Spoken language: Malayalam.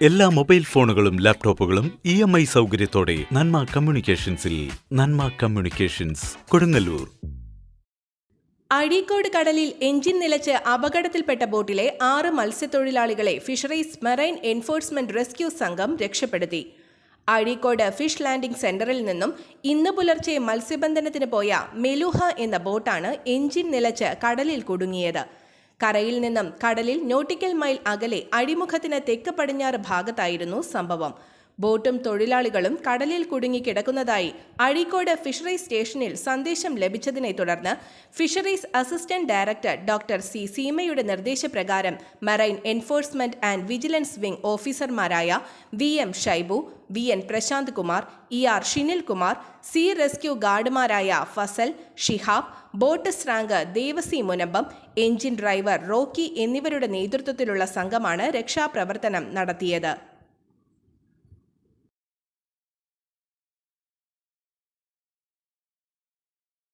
എല്ലാ മൊബൈൽ ഫോണുകളും ലാപ്ടോപ്പുകളും ഇ എം ഐ സൗകര്യത്തോടെ നന്മ കമ്മ്യൂണിക്കേഷൻസിൽ നന്മ കമ്മ്യൂണിക്കേഷൻസ് കൊടുങ്ങല്ലൂർ. അഴീക്കോട് കടലിൽ എഞ്ചിൻ നിലച്ച് അപകടത്തിൽപ്പെട്ട ബോട്ടിലെ ആറ് മത്സ്യത്തൊഴിലാളികളെ ഫിഷറീസ് മെറൈൻ എൻഫോഴ്സ്മെന്റ് റെസ്ക്യൂ സംഘം രക്ഷപ്പെടുത്തി. അഴീക്കോട് ഫിഷ് ലാൻഡിംഗ് സെന്ററിൽ നിന്നും ഇന്ന് പുലർച്ചെ മത്സ്യബന്ധനത്തിന് പോയ മെലുഹ എന്ന ബോട്ടാണ് എഞ്ചിൻ നിലച്ച് കടലിൽ കുടുങ്ങിയത്. കരയിൽ നിന്നും കടലിൽ നോട്ടിക്കൽ മൈൽ അകലെ അഴിമുഖത്തിന് തെക്ക് പടിഞ്ഞാറ് ഭാഗത്തായിരുന്നു സംഭവം. ബോട്ടും തൊഴിലാളികളും കടലിൽ കുടുങ്ങിക്കിടക്കുന്നതായി അഴീക്കോട് ഫിഷറീസ് സ്റ്റേഷനിൽ സന്ദേശം ലഭിച്ചതിനെ തുടർന്ന് fisheries assistant director doctor C സീമയുടെ നിർദ്ദേശപ്രകാരം marine enforcement and vigilance wing ഓഫീസർമാരായ V M Shaibu V N Prashanth Kumar E R Shinil Kumar C rescue ഗാർഡുമാരായ Fasal Shihab boat സ്രാങ്ക് Devasy Munambam engine driver Rocky എന്നിവരുടെ നേതൃത്വത്തിലുള്ള സംഘമാണ് രക്ഷാപ്രവർത്തനം നടത്തിയത്.